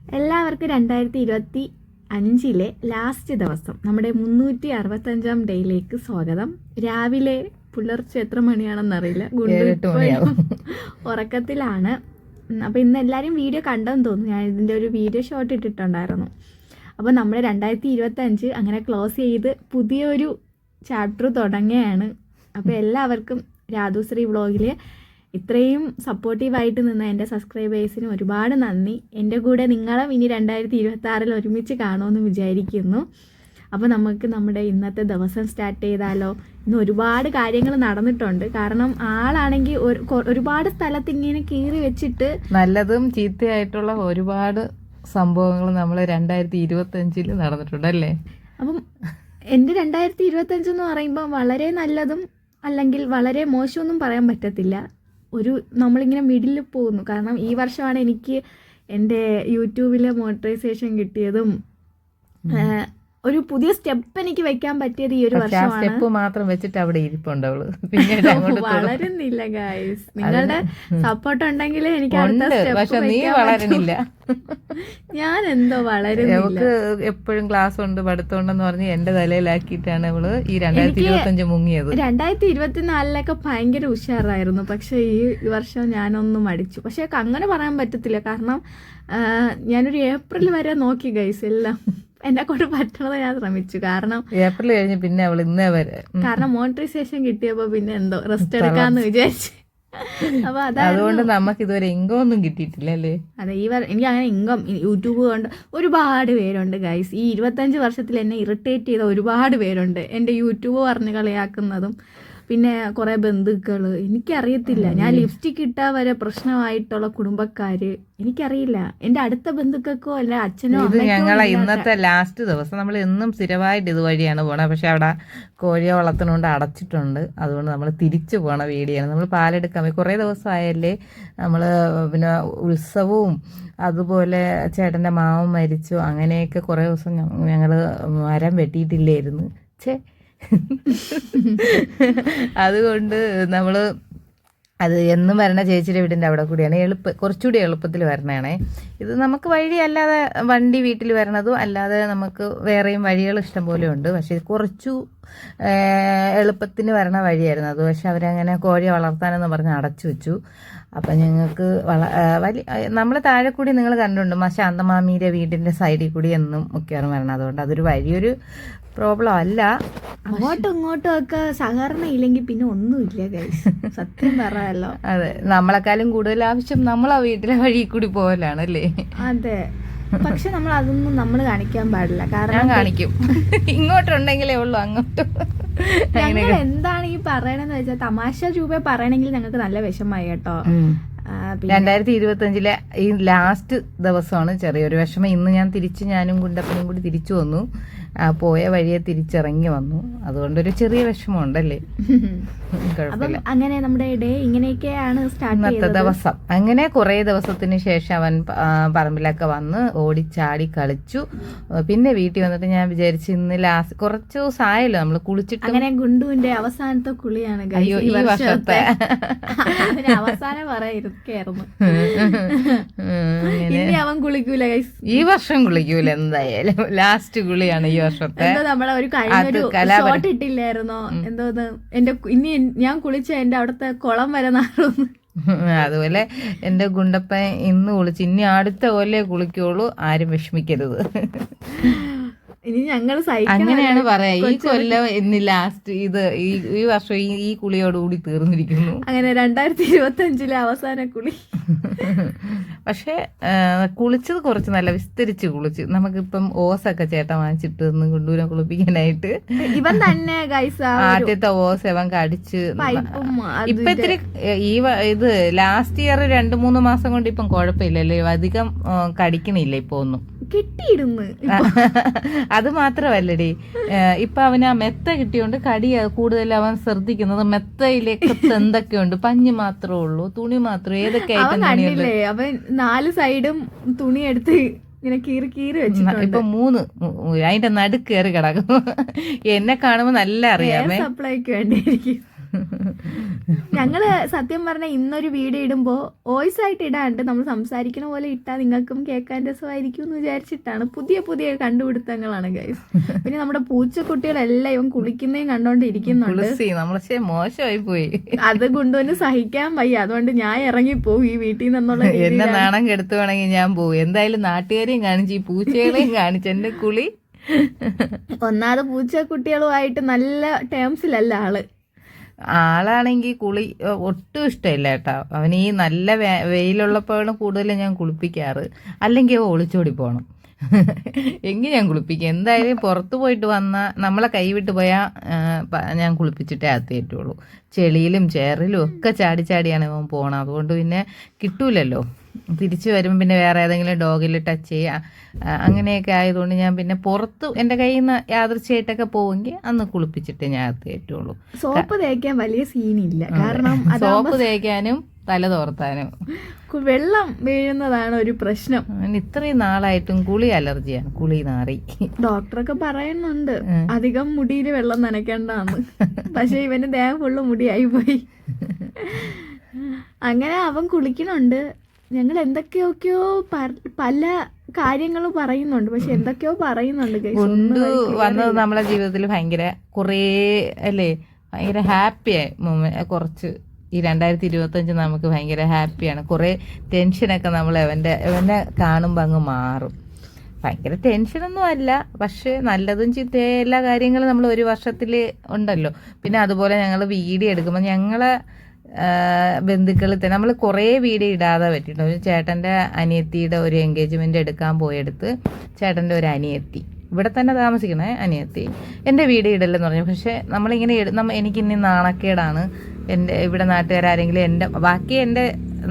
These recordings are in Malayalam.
എല്ലാവർക്കും രണ്ടായിരത്തി ഇരുപത്തി അഞ്ചിലെ ലാസ്റ്റ് ദിവസം നമ്മുടെ മുന്നൂറ്റി അറുപത്തഞ്ചാം ഡേയിലേക്ക് സ്വാഗതം. രാവിലെ പുലർച്ചെ എത്ര മണിയാണെന്നറിയില്ല ഗുണ്ടു. ഉറക്കത്തിലാണ്. അപ്പോൾ ഇന്ന് എല്ലാവരും വീഡിയോ കണ്ടെന്ന് തോന്നുന്നു. ഞാൻ ഇതിന്റെ ഒരു വീഡിയോ ഷോട്ട് ഇട്ടിട്ടുണ്ടായിരുന്നു. അപ്പോൾ നമ്മൾ രണ്ടായിരത്തി ഇരുപത്തി അഞ്ച് അങ്ങനെ ക്ലോസ് ചെയ്ത് പുതിയൊരു ചാപ്റ്റർ തുടങ്ങുകയാണ്. അപ്പോൾ എല്ലാവർക്കും രാധുശ്രീ വ്ളോഗിൽ ഇത്രയും സപ്പോർട്ടീവായിട്ട് നിന്ന എന്റെ സബ്സ്ക്രൈബേഴ്സിന് ഒരുപാട് നന്ദി. എന്റെ കൂടെ നിങ്ങളും ഇനി രണ്ടായിരത്തി ഇരുപത്തി ആറിൽ ഒരുമിച്ച് കാണുമെന്ന് വിചാരിക്കുന്നു. അപ്പോൾ നമുക്ക് നമ്മുടെ ഇന്നത്തെ ദിവസം സ്റ്റാർട്ട് ചെയ്താലോ? ഇന്ന് ഒരുപാട് കാര്യങ്ങൾ നടന്നിട്ടുണ്ട്. കാരണം ആളാണെങ്കിൽ ഒരു ഒരുപാട് സ്ഥലത്ത് ഇങ്ങനെ കീറി വെച്ചിട്ട് നല്ലതും ചീത്തയായിട്ടുള്ള ഒരുപാട് സംഭവങ്ങൾ നമ്മൾ രണ്ടായിരത്തി ഇരുപത്തി അഞ്ചിൽ നടന്നിട്ടുണ്ട് അല്ലേ? അപ്പം എന്റെ രണ്ടായിരത്തി ഇരുപത്തഞ്ച് എന്ന് പറയുമ്പോൾ വളരെ നല്ലതും അല്ലെങ്കിൽ വളരെ മോശമൊന്നും പറയാൻ പറ്റത്തില്ല. ഒരു നമ്മളിങ്ങനെ മിഡിൽ പോകുന്നു. കാരണം ഈ വർഷമാണ് എനിക്ക് എന്റെ യൂട്യൂബിലെ മോണിറ്റൈസേഷൻ കിട്ടിയതും ഒരു പുതിയ സ്റ്റെപ്പ് എനിക്ക് വെക്കാൻ പറ്റിയത് ഈ ഒരു വർഷമാണ്. സ്റ്റെപ്പ് മാത്രം വെച്ചിട്ട് അവിടെ ഇരിപ്പുണ്ട് അവൾ. വളരുന്നില്ല ഗായ്സ് നിങ്ങളുടെ സപ്പോർട്ട് ഉണ്ടെങ്കിൽ എനിക്ക് പക്ഷെ നീ വളരുന്നില്ല ഞാൻ എന്തോ വളരുന്നില്ല. എപ്പോഴും ക്ലാസ് ഉണ്ട് പഠിത്തമുണ്ടെന്ന് പറഞ്ഞ് എന്റെ തലയിലാക്കിയിട്ടാണ് അവൾ ഈ രണ്ടായിരത്തി ഇരുപത്തി അഞ്ച് മുങ്ങിയത്. രണ്ടായിരത്തി ഇരുപത്തിനാലിലൊക്കെ ഭയങ്കര ഉഷാറായിരുന്നു. പക്ഷെ ഈ വർഷം ഞാനൊന്നും അടിച്ചു പക്ഷെ അങ്ങനെ പറയാൻ പറ്റത്തില്ല. കാരണം ഞാനൊരു ഏപ്രിൽ വരെ നോക്കി ഗൈസ് എല്ലാം. എന്നെ കൊണ്ട് പറ്റണത് ഞാൻ ശ്രമിച്ചു. കാരണം ഏപ്രിൽ കഴിഞ്ഞ് പിന്നെ അവൾ ഇന്നേ വരെ. കാരണം മോണിറ്ററൈസേഷൻ കിട്ടിയപ്പോ പിന്നെ എന്തോ റെസ്റ്റ് എടുക്കാന്ന് വിചാരിച്ചു. അപ്പൊ അതുകൊണ്ട് നമുക്ക് ഇതുവരെ ഇൻകം ഒന്നും കിട്ടിയിട്ടില്ല അല്ലേ? അതെ ഈ എനിക്ക് അങ്ങനെ ഇൻകം യൂട്യൂബ് കൊണ്ട് ഒരുപാട് പേരുണ്ട് ഗൈസ് ഈ ഇരുപത്തഞ്ച് വർഷത്തിൽ എന്നെ ഇറിറ്റേറ്റ് ചെയ്ത ഒരുപാട് പേരുണ്ട്. എന്റെ യൂട്യൂബ് പറഞ്ഞ് കളിയാക്കുന്നതും പിന്നെ കുറേ ബന്ധുക്കൾ എനിക്കറിയത്തില്ല. ഞാൻ ലിപ്സ്റ്റിക് ഇട്ടാ വരെ പ്രശ്നമായിട്ടുള്ള കുടുംബക്കാര് എനിക്കറിയില്ല. എന്റെ അടുത്ത ബന്ധുക്കൾക്കോ അല്ല അച്ഛനോ ഇത് ഞങ്ങൾ ഞങ്ങളെ ഇന്നത്തെ ലാസ്റ്റ് ദിവസം നമ്മൾ എന്നും സ്ഥിരമായിട്ട് ഇതുവഴിയാണ് പോണത് പക്ഷെ അവിടെ കോഴിയെ വളർത്തുന്നുകൊണ്ട് അടച്ചിട്ടുണ്ട്. അതുകൊണ്ട് നമ്മൾ തിരിച്ചു പോണ വീടിയാണ് നമ്മൾ പാലെടുക്കാൻ പോയി. കുറേ ദിവസമായല്ലേ നമ്മൾ പിന്നെ ഉത്സവവും അതുപോലെ ചേട്ടന്റെ മാവും മരിച്ചു അങ്ങനെയൊക്കെ കുറേ ദിവസം ഞങ്ങൾ മരം വെട്ടിയിട്ടില്ലായിരുന്നു. ഛേ. അതുകൊണ്ട് നമ്മൾ അത് എന്നും വരണ ചേച്ചിയുടെ വീടിന്റെ അവിടെ കൂടിയാണ്. എളുപ്പ കുറച്ചുകൂടി എളുപ്പത്തിൽ വരണേ ഇത് നമുക്ക് വഴി അല്ലാതെ വണ്ടി വീട്ടിൽ വരണതും അല്ലാതെ നമുക്ക് വേറെയും വഴികൾ ഇഷ്ടം പോലെ ഉണ്ട്. പക്ഷേ കുറച്ചു എളുപ്പത്തിന് വരണ വഴിയായിരുന്നു. അത് പക്ഷെ അവരങ്ങനെ കോഴിയെ വളർത്താനെന്ന് പറഞ്ഞ് അടച്ചു വെച്ചു. അപ്പം ഞങ്ങൾക്ക് വള വലിയ നമ്മൾ താഴെ കൂടി നിങ്ങൾ കണ്ടുണ്ട് മാ ശാന്തമാമിയുടെ വീടിന്റെ സൈഡിൽ കൂടി എന്നും മിക്കവാറും വരണം അതുകൊണ്ട് അതൊരു വഴിയൊരു പ്രോബ്ലം അല്ല അങ്ങോട്ടും ഇങ്ങോട്ടും ഒക്കെ സഹകരണം ഇല്ലെങ്കിൽ പിന്നെ ഒന്നുമില്ല ഗൈസ് സത്യം പറയാലോ. അതെ നമ്മളെക്കാളും കൂടുതൽ ആവശ്യം നമ്മൾ ആ വീട്ടിലെ വഴി കൂടി പോകലാണ് അല്ലേ അതെ. പക്ഷെ നമ്മൾ അതൊന്നും നമ്മൾ കാണിക്കാൻ പാടില്ല. കാരണം കാണിക്കും. ഇങ്ങോട്ടുണ്ടെങ്കിലേ ഉള്ളൂ അങ്ങോട്ട്. ഞങ്ങൾ എന്താണ് ഈ പറയണെന്ന് വെച്ചാൽ തമാശ രൂപ പറയണെങ്കിൽ ഞങ്ങൾക്ക് നല്ല വിഷമായി കേട്ടോ. രണ്ടായിരത്തി ഇരുപത്തി അഞ്ചിലെ ഈ ലാസ്റ്റ് ദിവസമാണ് ചെറിയൊരു വിഷമം. ഇന്ന് ഞാൻ തിരിച്ച് ഞാനും കുണ്ടപ്പനും കൂടി തിരിച്ചു വന്നു. പോയ വഴിയെ തിരിച്ചിറങ്ങി വന്നു. അതുകൊണ്ടൊരു ചെറിയ വിഷമമുണ്ടല്ലേ? അപ്പം അങ്ങനെ നമ്മുടെ ഡേ ഇങ്ങനെയൊക്കെയാണ് ഇന്നത്തെ ദിവസം. അങ്ങനെ കുറേ ദിവസത്തിന് ശേഷം അവൻ പറമ്പിലൊക്കെ വന്ന് ഓടിച്ചാടി കളിച്ചു. പിന്നെ വീട്ടിൽ വന്നിട്ട് ഞാൻ വിചാരിച്ചു ഇന്ന് ലാസ്റ്റ് കുറച്ച് ദിവസം ആയല്ലോ നമ്മൾ കുളിച്ചിട്ട്. അങ്ങനെ ഗുണ്ടുവിന്റെ അവസാനത്തെ കുളിയാണ് അയ്യോ, ഈ വർഷത്തെ. അവസാനം പറയായിരുന്നു ഇനി അവൻ കുളിക്കൂല ഈ വർഷം കുളിക്കൂല എന്തായാലും. ലാസ്റ്റ് കുളിയാണ്. ഈ വർഷത്തെ നമ്മളെ ഒരു കഴിഞ്ഞൊരു ഷോട്ട് ഇട്ടില്ലായിരുന്നോ? എന്തോന്ന്? എന്റെ ഇനി ഞാൻ കുളിച്ച എന്റെ അവിടുത്തെ കുളം വരെ നാറുന്നു. അതുപോലെ എന്റെ ഗുണ്ടപ്പൻ ഇന്ന് കുളിച്ച്. ഇനി അടുത്ത കൊല്ലേ കുളിക്കുള്ളൂ. ആരും വിഷമിക്കരുത്. ഇനി ഞങ്ങൾ അങ്ങനെയാണ് പറയാ. ഈ കൊല്ലം ഇന്ന് ലാസ്റ്റ് ഇത് ഈ ഈ വർഷം ഈ ഈ കുളിയോടുകൂടി തീർന്നിരിക്കുന്നു. അങ്ങനെ രണ്ടായിരത്തി ഇരുപത്തി അഞ്ചിലെ അവസാന കുളി. പക്ഷെ കുളിച്ചത് കുറച്ച് നല്ല വിസ്തരിച്ച് കുളിച്ച്. നമുക്കിപ്പം ഓസൊക്കെ ചേട്ടൻ വാങ്ങിച്ചിട്ട് ഒന്ന് കൊണ്ടൂരം കുളിപ്പിക്കാനായിട്ട് ഇവൻ തന്നെ ഗൈസ് ആദ്യത്തെ ഓസ് ഇവൻ കടിച്ച് ഇപ്പൊ ഇത്തിരി ഈ ഇത് ലാസ്റ്റ് ഇയർ രണ്ടു മൂന്ന് മാസം കൊണ്ട് ഇപ്പം കുഴപ്പമില്ലല്ലേ? അധികം കടിക്കണില്ല ഇപ്പൊ ഒന്നും. കെട്ടിയിടുന്നു. അത് മാത്രമല്ലടി. ഇപ്പൊ അവന് ആ മെത്ത കിട്ടിയോണ്ട് കടി കൂടുതൽ അവൻ ശ്രദ്ധിക്കുന്നത് മെത്തയിലേക്ക് എന്തൊക്കെയുണ്ട്? പഞ്ഞ് മാത്രമേ ഉള്ളൂ തുണി മാത്രം ഏതൊക്കെ അവൻ കണ്ടില്ലേ അവൻ നാല് സൈഡും തുണി എടുത്ത് ഇങ്ങനെ കീറി കീറി വെച്ചിട്ടുണ്ട്. ഇപ്പൊ മൂന്ന് അതിന്റെ നടുക്ക് കയറി കിടക്കും എന്നെ കാണുമ്പോ നല്ല അറിയാമേ. സപ്ലൈക്ക് വേണ്ടിയിരിക്കും ഞങ്ങൾ സത്യം പറഞ്ഞ ഇന്നൊരു വീഡിയോ ഇടുമ്പോ വോയിസ് ആയിട്ട് ഇടാണ്ട് നമ്മൾ സംസാരിക്കണ പോലെ ഇട്ടാ നിങ്ങൾക്കും കേൾക്കാൻ രസമായിരിക്കും എന്ന് വിചാരിച്ചിട്ടാണ് പുതിയ പുതിയ കണ്ടുപിടുത്തങ്ങളാണ് ഗൈസ് പിന്നെ നമ്മുടെ പൂച്ചക്കുട്ടികളെല്ലാം ഇവൻ കുളിക്കുന്നതും കണ്ടോണ്ടിരിക്കുന്നുണ്ട്. നമ്മളെ മോശമായി പോയി. അത് കൊണ്ടുവന്ന് സഹിക്കാൻ വയ്യ. അതുകൊണ്ട് ഞാൻ ഇറങ്ങിപ്പോവും ഈ വീട്ടിൽ നിന്നുള്ള എന്നെ നാണം നാണം കെടുത്തുവാണെങ്കിൽ ഞാൻ പോകും എന്തായാലും നാട്ടുകാരെയും കാണിച്ച് ഈ പൂച്ചകളെയും കാണിച്ച് എന്റെ കുളി. ഒന്നാമത് പൂച്ചക്കുട്ടികളുമായിട്ട് നല്ല ടേംസിലല്ല ആൾ. ആളാണെങ്കിൽ കുളി ഒട്ടും ഇഷ്ടമില്ല കേട്ടോ. അവന് ഈ നല്ല വെയിലുള്ളപ്പോഴാണ് കൂടുതലും ഞാൻ കുളിപ്പിക്കാറ്. അല്ലെങ്കിൽ അവൻ ഒളിച്ചോടി പോകണം എങ്കിൽ ഞാൻ കുളിപ്പിക്കും. എന്തായാലും പുറത്ത് പോയിട്ട് വന്നാൽ നമ്മളെ കൈവിട്ട് പോയാൽ ഞാൻ കുളിപ്പിച്ചിട്ടേ അകത്ത് കയറ്റുള്ളൂ ചെളിയിലും ചേറിലും ഒക്കെ ചാടി ചാടിയാണ് ഇവൻ പോകണം അതുകൊണ്ട് പിന്നെ കിട്ടൂലല്ലോ. തിരിച്ചു വരുമ്പോൾ പിന്നെ വേറെ ഏതെങ്കിലും ഡോഗിൽ ടച്ച് ചെയ്യുക അങ്ങനെയൊക്കെ ആയതുകൊണ്ട് ഞാൻ പിന്നെ പുറത്ത് എന്റെ കയ്യിൽ നിന്ന് യാദൃശ്യമായിട്ടൊക്കെ പോവെങ്കിൽ അന്ന് കുളിപ്പിച്ചിട്ട് ഞാൻ അകത്ത് കയറ്റുള്ളൂ. സോപ്പ് തേക്കാൻ വലിയ സീനില്ല കാരണം സോപ്പ് തേക്കാനും തല തോർത്താനും. വെള്ളം വീഴുന്നതാണ് ഒരു പ്രശ്നം. ഇത്രയും നാളായിട്ടും കുളി അലർജിയാണ്. കുളി നാറി. ഡോക്ടറൊക്കെ പറയുന്നുണ്ട്. അധികം മുടിയിൽ വെള്ളം നനയ്ക്കണ്ടാന്ന്. പക്ഷെ ഇവന് ദേഹം ഫുള്ള് മുടിയായി പോയി. അങ്ങനെ അവൻ കുളിക്കണുണ്ട് ഞങ്ങൾ എന്തൊക്കെയൊക്കെയോ പല കാര്യങ്ങളും പറയുന്നുണ്ട്. പക്ഷെ എന്തൊക്കെയോ പറയുന്നുണ്ട് കൊണ്ട് വന്നത് നമ്മളെ ജീവിതത്തിൽ ഭയങ്കര കുറേ അല്ലേ? ഭയങ്കര ഹാപ്പിയായി മൊമെ- കുറച്ച് ഈ രണ്ടായിരത്തി ഇരുപത്തഞ്ച് നമുക്ക് ഭയങ്കര ഹാപ്പിയാണ് കുറേ ടെൻഷനൊക്കെ നമ്മൾ അവന്റെ അവനെ കാണുമ്പോൾ അങ്ങ് മാറും. ഭയങ്കര ടെൻഷനൊന്നും അല്ല. പക്ഷേ നല്ലതും ചിത്തയായ എല്ലാ കാര്യങ്ങളും നമ്മൾ ഒരു വർഷത്തിൽ ഉണ്ടല്ലോ. പിന്നെ അതുപോലെ ഞങ്ങൾ വീഡിയോ എടുക്കുമ്പോൾ ഞങ്ങളെ ബന്ധുക്കളിൽ തന്നെ. നമ്മൾ കുറേ വീഡിയോ ഇടാതെ പറ്റിയിട്ടുണ്ട്. ഒരു ചേട്ടന്റെ അനിയത്തിയുടെ ഒരു എൻഗേജ്മെന്റ് എടുക്കാൻ പോയെടുത്ത് ചേട്ടന്റെ ഒരു അനിയത്തി. ഇവിടെ തന്നെ താമസിക്കണേ അനിയത്തി. എന്റെ വീട് ഇടല്ലെന്ന് പറഞ്ഞു. പക്ഷേ നമ്മളിങ്ങനെ നമ്മ എനിക്ക് ഇനി നാണക്കേടാണ്. എന്റെ ഇവിടെ നാട്ടുകാരെങ്കിലും എന്റെ ബാക്കി എന്റെ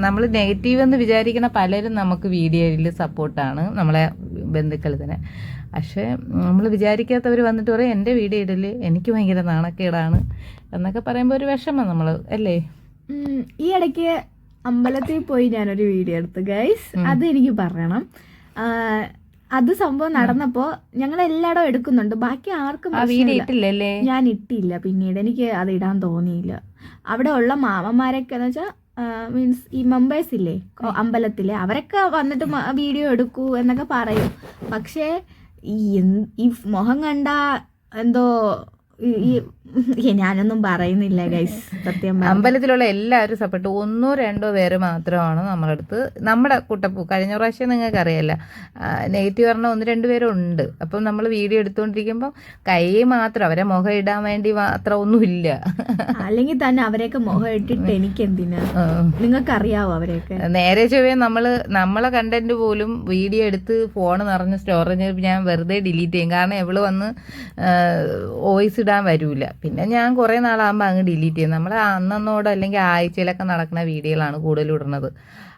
നമ്മൾ നെഗറ്റീവ് എന്ന് വിചാരിക്കുന്ന പലരും നമുക്ക് വീഡിയോയിൽ സപ്പോർട്ടാണ് നമ്മളെ ബന്ധുക്കൾ തന്നെ. പക്ഷേ നമ്മൾ വിചാരിക്കാത്തവർ വന്നിട്ട് പറയും എന്റെ വീഡിയോ ഇടൽ എനിക്ക് ഭയങ്കര നാണക്കേടാണ് എന്നൊക്കെ പറയുമ്പോൾ ഒരു വിഷമം നമ്മൾ അല്ലേ? ഈ ഇടയ്ക്ക് അമ്പലത്തിൽ പോയി ഞാനൊരു വീഡിയോ എടുത്തു ഗൈസ് അത് എനിക്ക് പറയണം. അത് സംഭവം നടന്നപ്പോ ഞങ്ങൾ എല്ലായിടവും എടുക്കുന്നുണ്ട്. ബാക്കി ആർക്കും. ഞാൻ ഇട്ടില്ല. പിന്നീട് എനിക്ക് അത് ഇടാൻ തോന്നിയില്ല. അവിടെ ഉള്ള മാമന്മാരൊക്കെ എന്ന് വെച്ചാൽ മീൻസ് ഈ മെമ്പേഴ്സ് ഇല്ലേ അമ്പലത്തിലെ അവരൊക്കെ വന്നിട്ട് വീഡിയോ എടുക്കൂ എന്നൊക്കെ പറയും. പക്ഷേ ഈ ഈ മുഖം കണ്ട എന്തോ ഈ ഞാനൊന്നും പറയുന്നില്ല ഗൈസ് സത്യം. അമ്പലത്തിലുള്ള എല്ലാവരും സപ്പോർട്ട് ഒന്നോ രണ്ടോ പേര് മാത്രമാണ് നമ്മുടെ അടുത്ത് നമ്മുടെ കുട്ടപ്പൂ കഴിഞ്ഞ പ്രാവശ്യം നിങ്ങൾക്ക് അറിയാല്ല നെഗറ്റീവ് പറഞ്ഞ ഒന്ന് രണ്ട് പേരുണ്ട് അപ്പം നമ്മൾ വീഡിയോ എടുത്തുകൊണ്ടിരിക്കുമ്പോൾ കൈ മാത്രം അവരെ മുഖം ഇടാൻ വേണ്ടി മാത്രം ഒന്നുമില്ല അല്ലെങ്കിൽ തന്നെ അവരെയൊക്കെ മുഖം ഇട്ടിട്ട് എനിക്ക് എന്തിനാ. നിങ്ങൾക്ക് അറിയാവോ അവരെയൊക്കെ? നേരെ ചൊവ്വേ നമ്മൾ നമ്മളെ കണ്ടന്റ് പോലും വീഡിയോ എടുത്ത് ഫോൺ നിറഞ്ഞ് സ്റ്റോറേജ് ഞാൻ വെറുതെ ഡിലീറ്റ് ചെയ്യും. കാരണം എവൾ വന്ന് വോയിസ് ഇടാൻ വരൂല. പിന്നെ ഞാൻ കുറേ നാളാകുമ്പോൾ അങ്ങ് ഡിലീറ്റ് ചെയ്യും. നമ്മൾ അന്നന്നോട് അല്ലെങ്കിൽ ആഴ്ചയിലൊക്കെ നടക്കുന്ന വീഡിയോകളാണ് കൂടുതൽ ഇടുന്നത്.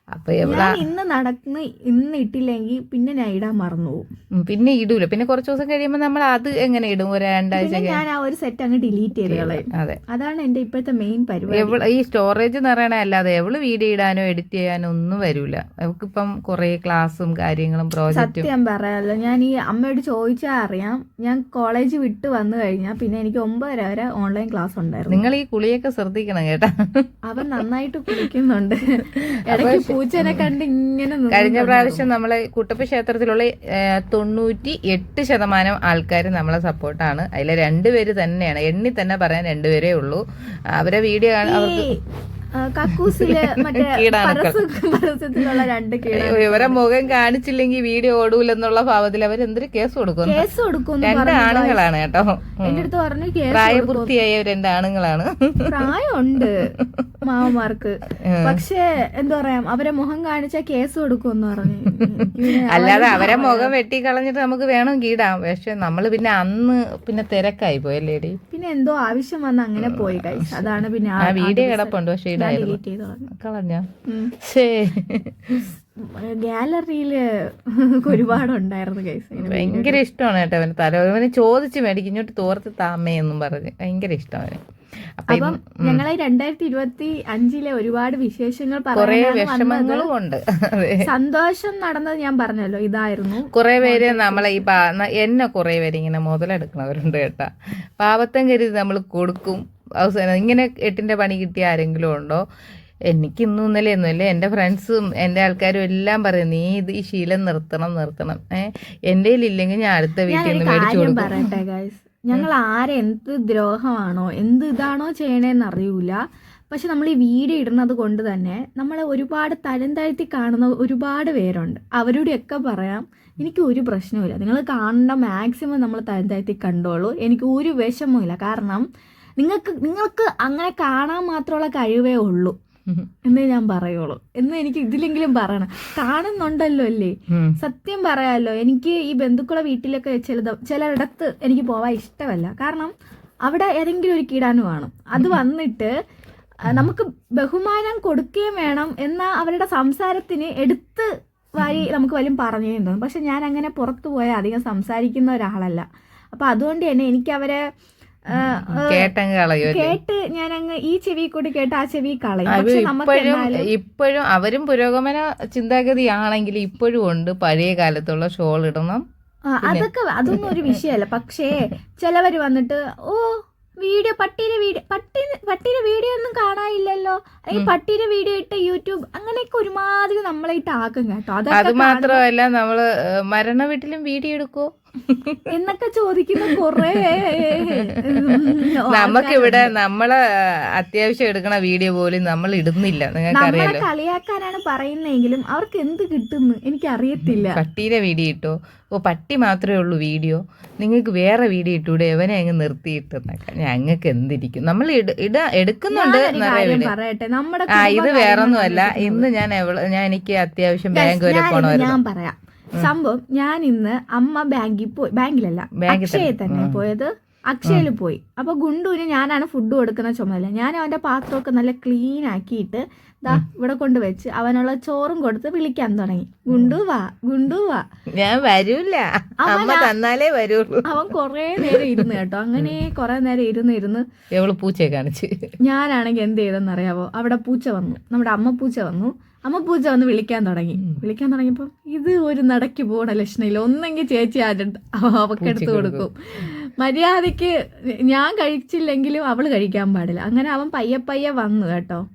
അപ്പോൾ എവിടെ ഇന്ന് നടന്ന് ഇന്ന് ഇട്ടില്ലെങ്കിൽ പിന്നെ ഞാൻ ഇടാൻ മറന്നു പോകും പിന്നെ ഇടൂല. പിന്നെ കുറച്ച് ദിവസം കഴിയുമ്പോൾ നമ്മൾ അത് എങ്ങനെ ഇടും? ഒരു രണ്ടാഴ്ച ഞാൻ ആ ഒരു സെറ്റ് അങ്ങ് ഡിലീറ്റ് ചെയ്ത് കളയും. അതെ. അതാണ് എന്റെ ഇപ്പോഴത്തെ മെയിൻ പരിപാടി. ഈ സ്റ്റോറേജ് നിറയണ അല്ലാതെ എവൾ വീഡിയോ ഇടാനോ എഡിറ്റ് ചെയ്യാനോ ഒന്നും വരൂല. അവൾക്കിപ്പം കുറേ ക്ലാസ്സും കാര്യങ്ങളും പ്രോജക്റ്റും സത്യം പറയാലോ ഞാൻ ഈ അമ്മയോട് ചോദിച്ചാ അറിയാം. ഞാൻ കോളേജ് വിട്ട് വന്നു കഴിഞ്ഞാൽ പിന്നെ എനിക്ക് ഒമ്പതര വരെ ഓൺലൈൻ ക്ലാസ് ഉണ്ടായിരുന്നു. നിങ്ങൾ ഈ കുളിയൊക്കെ ശ്രദ്ധിക്കണം കേട്ടാ. അവൻ നന്നായിട്ട് കുളിക്കുന്നുണ്ട്. ഇടയ്ക്ക് പൂച്ചനെ കണ്ട് ഇങ്ങനെ കഴിഞ്ഞ പ്രാവശ്യം നമ്മളെ കുട്ടപ്പ ക്ഷേത്രത്തിലുള്ള തൊണ്ണൂറ്റി എട്ട് ശതമാനം ആൾക്കാർ നമ്മളെ സപ്പോർട്ടാണ്. അതിലെ രണ്ടുപേര് തന്നെയാണ്. എണ്ണി തന്നെ പറയാൻ രണ്ടുപേരേ ഉള്ളൂ. അവരെ വീഡിയോ അവർക്ക് കക്കൂസിൽ മറ്റേ പരസ്യത്തിലുള്ള രണ്ട് കീട ഇവരെ മുഖം കാണിച്ചില്ലെങ്കിൽ വീഡിയോ ഓടൂലെന്നുള്ള ഭാവത്തിൽ അവർ എന്തൊരു കേസ് കൊടുക്കുന്നു കേസ് കൊടുക്കും രണ്ട് ആണുങ്ങളാണ് കേട്ടോ. എന്റെ അടുത്ത് പറഞ്ഞു കൊടുക്കും. പ്രായപൂർത്തിയായ രണ്ട് ആണുങ്ങളാണ്. പ്രായമുണ്ട് മാവന്മാർക്ക് പക്ഷേ എന്താ പറയാ അവരെ മുഖം കാണിച്ച കേസ് കൊടുക്കുമെന്ന് പറഞ്ഞു. അല്ലാതെ അവരെ മുഖം വെട്ടി കളഞ്ഞിട്ട് നമുക്ക് വേണം ഇടാം പക്ഷെ നമ്മൾ പിന്നെ അന്ന് പിന്നെ തിരക്കായി പോയല്ലേടി പിന്നെ എന്തോ ആവശ്യം വന്ന് അങ്ങനെ പോയി കഴിച്ചു അതാണ് പിന്നെ ആ വീഡിയോ കിടപ്പുണ്ട്. പക്ഷെ കളഞ്ഞു. ശേ. ഒരുപാടുണ്ടായിരുന്നു കേസ് ഭയങ്കര ഇഷ്ടമാണ് കേട്ടോ അവന് തല. അവന് ചോദിച്ചു മേടിക്കും ഇങ്ങോട്ട് തോർത്ത് താമയെന്നും പറഞ്ഞ്. ഭയങ്കര ഇഷ്ടമാണ് അപ്പൊ ഞങ്ങളെ രണ്ടായിരത്തി ഇരുപത്തി അഞ്ചിലെ ഒരുപാട് വിശേഷങ്ങൾ കൊറേ. വിഷമങ്ങളും ഉണ്ട്. സന്തോഷം നടന്നത് ഞാൻ പറഞ്ഞല്ലോ ഇതായിരുന്നു. കുറെ പേര് നമ്മളെ ഈ എന്നെ കുറെ പേര് ഇങ്ങനെ മുതലെടുക്കണവരുണ്ട് കേട്ടാ. പാവത്തം കരുതി നമ്മൾ കൊടുക്കും. അവസാനം ഇങ്ങനെ എട്ടിന്റെ പണി കിട്ടിയ ആരെങ്കിലും ഉണ്ടോ? എനിക്ക് ഇന്നും ഇന്നലെ ഒന്നുമില്ല എന്റെ ഫ്രണ്ട്സും എന്റെ ആൾക്കാരും എല്ലാം പറയും നീ ഇത് ഈ ശീലം നിർത്തണം നിർത്തണം. ഏഹ് എന്റെ ഇല്ലെങ്കിൽ ഞാൻ അടുത്ത വീട്ടിൽ നിന്ന് മേടിച്ചു കൊടുക്കും. ഞങ്ങൾ ആരെന്ത് ദ്രോഹമാണോ എന്ത് ഇതാണോ ചെയ്യണേന്ന് അറിയൂല. പക്ഷെ നമ്മൾ ഈ വീഡിയോ ഇടുന്നത് കൊണ്ട് തന്നെ നമ്മളെ ഒരുപാട് തരം താഴ്ത്തി കാണുന്ന ഒരുപാട് പേരുണ്ട്. അവരോടൊക്കെ പറയാം എനിക്ക് ഒരു പ്രശ്നവുമില്ല. നിങ്ങൾ കാണേണ്ട മാക്സിമം നമ്മൾ തരം താഴ്ത്തി കണ്ടോളൂ. എനിക്ക് ഒരു വിഷമവുമില്ല. കാരണം നിങ്ങൾക്ക് നിങ്ങൾക്ക് അങ്ങനെ കാണാൻ മാത്രമുള്ള കഴിവേ ഉള്ളൂ. എന്നേ ഞാൻ പറയുള്ളൂ. എന്ന് എനിക്ക് ഇതിലെങ്കിലും പറയണം. കാണുന്നുണ്ടല്ലോ അല്ലേ? സത്യം പറയാലോ എനിക്ക് ഈ ബന്ധുക്കളെ വീട്ടിലൊക്കെ ചിലത് ചിലയിടത്ത് എനിക്ക് പോവാൻ ഇഷ്ടമല്ല. കാരണം അവിടെ ഏതെങ്കിലും ഒരു കീടാനു കാണും അത് വന്നിട്ട് നമുക്ക് ബഹുമാനം കൊടുക്കുകയും വേണം എന്ന അവരുടെ സംസാരത്തിന് എടുത്ത് വാരി നമുക്ക് വലിയ പറഞ്ഞു തോന്നും പക്ഷെ ഞാൻ അങ്ങനെ പുറത്തു പോയാൽ അധികം സംസാരിക്കുന്ന ഒരാളല്ല. അപ്പൊ അതുകൊണ്ട് തന്നെ എനിക്ക് അവരെ കേട്ടങ്ങ് കളയോ കേട്ട് ഞാൻ അങ്ങ് ഈ ചെവി കൂടി കേട്ട് ആ ചെവി കളയും. ഇപ്പോഴും അവരും പുരോഗമന ചിന്താഗതിയാണെങ്കിൽ ഇപ്പോഴും ഉണ്ട്. പഴയ കാലത്തുള്ള ഷോൾ ഇടണം. അതൊക്കെ അതൊന്നും ഒരു വിഷയമല്ല. പക്ഷേ ചിലവര് വന്നിട്ട് ഓ വീഡിയോ പട്ടിയുടെ വീഡിയോ പട്ടി പട്ടിയുടെ വീഡിയോ ഒന്നും കാണാനില്ലല്ലോ. അല്ലെങ്കിൽ പട്ടിയുടെ വീഡിയോ ഇട്ട് യൂട്യൂബ് അങ്ങനെയൊക്കെ ഒരുമാതിരി നമ്മളായിട്ട് ആക്കും കേട്ടോ. അത് മാത്രമല്ല നമ്മൾ മരണ വീട്ടിലും വീഡിയോ എടുക്കോ കാണും. എന്നൊക്കെ ചോദിക്കുന്ന കൊറേ നമുക്കിവിടെ നമ്മളെ അത്യാവശ്യം എടുക്കണ വീഡിയോ പോലും നമ്മൾ ഇടുന്നില്ല. നിങ്ങൾക്കറിയാലോ. കളിയാക്കാനാണ് പറയുന്നതെങ്കിലും അവർക്ക് എന്ത് കിട്ടുന്നു എനിക്ക് അറിയത്തില്ല പട്ടീനെ വീഡിയോ ഇട്ടോ. ഓ പട്ടി മാത്രമേ ഉള്ളൂ വീഡിയോ. നിങ്ങൾക്ക് വേറെ വീഡിയോ ഇട്ടൂടെ? എവനെ അങ്ങ് നിർത്തിയിട്ടെന്നൊക്കെ ഞങ്ങൾക്ക് എന്തിരിക്കും? നമ്മൾ ഇട എടുക്കുന്നുണ്ട് പറയട്ടെ? നമ്മുടെ ഇത് വേറൊന്നുമല്ല. ഇന്ന് ഞാൻ ഞാൻ എനിക്ക് അത്യാവശ്യം ബാങ്ക് വരെ പോണോ പോണമായിരുന്നു. ഞാൻ പറയാം. സംഭവം ഞാൻ ഇന്ന് അമ്മ ബാങ്കിൽ പോയി ബാങ്കിലല്ല തന്നെ. തന്നെ പോയത് അക്ഷയയിൽ പോയി. അപ്പൊ ഗുണ്ടുവിന് ഞാനാണ് ഫുഡ് കൊടുക്കുന്ന ചുമതല. ഞാൻ അവന്റെ പാത്രമൊക്കെ നല്ല ക്ലീൻ ആക്കിയിട്ട് ദാ ഇവിടെ കൊണ്ടുവച്ച് അവനുള്ള ചോറും കൊടുത്ത് വിളിക്കാൻ തുടങ്ങി. ഗുണ്ടു വാ ഗുണ്ടു വാ. ഞാൻ വരൂല. അമ്മ തന്നാലേ വരുള്ളൂ. അവൻ കുറേ നേരം ഇരുന്ന് കേട്ടോ. അങ്ങനെ കുറേ നേരം ഇരുന്ന് ഇരുന്ന് എവൾ പൂച്ചയെ കാണിച്ച്? ഞാനാണെങ്കിൽ എന്ത് ചെയ്തെന്ന് അറിയാവോ അവിടെ പൂച്ച വന്നു. നമ്മുടെ അമ്മ പൂച്ച വന്നു. അമ്മ പൂച്ച വന്ന് വിളിക്കാൻ തുടങ്ങി. വിളിക്കാൻ തുടങ്ങിയപ്പോൾ ഇത് ഒരു നടക്ക് പോണ ലക്ഷണമില്ല. ഒന്നെങ്കിൽ ചേച്ചി ആദ്യം അവക്കെടുത്ത് കൊടുക്കും. മര്യാദയ്ക്ക് ഞാൻ കഴിച്ചില്ലെങ്കിലും അവൾ കഴിക്കാൻ പാടില്ല. അങ്ങനെ അവൻ പയ്യെ പയ്യെ വന്നു കേട്ടോ.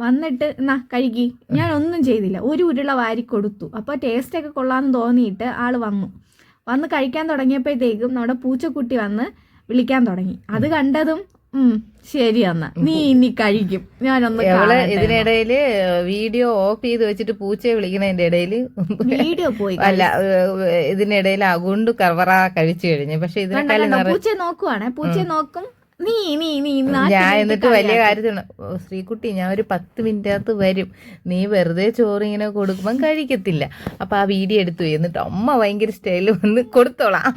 വന്നിട്ട് എന്നാ കഴുകി. ഞാൻ ഒന്നും ചെയ്തില്ല. ഒരു ഉരുള വാരി കൊടുത്തു. അപ്പോൾ ടേസ്റ്റ് ഒക്കെ കൊള്ളാന്ന് തോന്നിയിട്ട് ആൾ വന്നു. വന്ന് കഴിക്കാൻ തുടങ്ങിയപ്പോഴത്തേക്കും നമ്മുടെ പൂച്ചക്കുട്ടി വന്ന് വിളിക്കാൻ തുടങ്ങി. അത് കണ്ടതും ശരി എന്നാ നീ ഇനി കഴിക്കും. ഞാനൊന്ന് എവൾ കാണട്ടെ." ഇതിനിടയിൽ വീഡിയോ ഓഫ് ചെയ്ത് വെച്ചിട്ട് പൂച്ചയെ വിളിക്കുന്നതിന്റെ ഇടയിൽ വീഡിയോ പോയി അല്ല ഇതിനിടയിൽ അകുണ്ട് കവറ കഴിച്ചു കഴിഞ്ഞു. പക്ഷെ ഇതിനെ ഇതിനേക്കാളും? പൂച്ചയെ നോക്കുവാണേ. പൂച്ചയെ നോക്കും. നീ നീ നീ ഞാൻ എന്നിട്ട് വലിയ കാര്യത്തിന് "ഓ, ശ്രീകുട്ടി ഞാൻ ഒരു പത്ത് മിനിറ്റ് അകത്ത് വരും. നീ വെറുതെ ചോറ് ഇങ്ങനെ കൊടുക്കുമ്പം കഴിക്കത്തില്ല. അപ്പൊ ആ വീഡിയോ എടുത്തു. പോയി. എന്നിട്ട് അമ്മ ഭയങ്കര സ്റ്റൈൽ വന്ന് കൊടുത്തോളാം.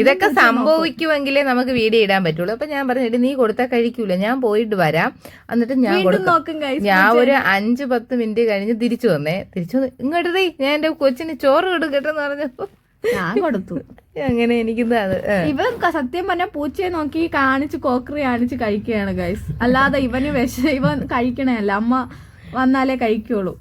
ഇതൊക്കെ സംഭവിക്കുമെങ്കിലേ നമുക്ക് വീഡിയോ ഇടാൻ പറ്റുള്ളൂ. അപ്പൊ ഞാൻ പറഞ്ഞിട്ട് നീ കൊടുത്താൽ കഴിക്കൂല. ഞാൻ പോയിട്ട് വരാം. എന്നിട്ട് ഞാൻ കൊടുക്കും. ഞാൻ ഒരു അഞ്ച് പത്ത് മിനിറ്റ് കഴിഞ്ഞ് തിരിച്ചു വന്നേ. തിരിച്ചു വന്ന് ഇങ്ങോട്ട് ഞാൻ എന്റെ കൊച്ചിന് ചോറ് കൊടുക്കട്ടെന്ന് പറഞ്ഞപ്പോ ഞാൻ കൊടുത്തു. അങ്ങനെ എനിക്ക് ഇവൻ സത്യം പറഞ്ഞ പൂച്ചയെ നോക്കി കാണിച്ച് കോക്കറി കാണിച്ച് കഴിക്കുകയാണ് ഗൈസ് അല്ലാതെ ഇവന് വിഷ ഇവൻ കഴിക്കണല്ല അമ്മ വന്നാലേ കഴിക്കുള്ളൂ.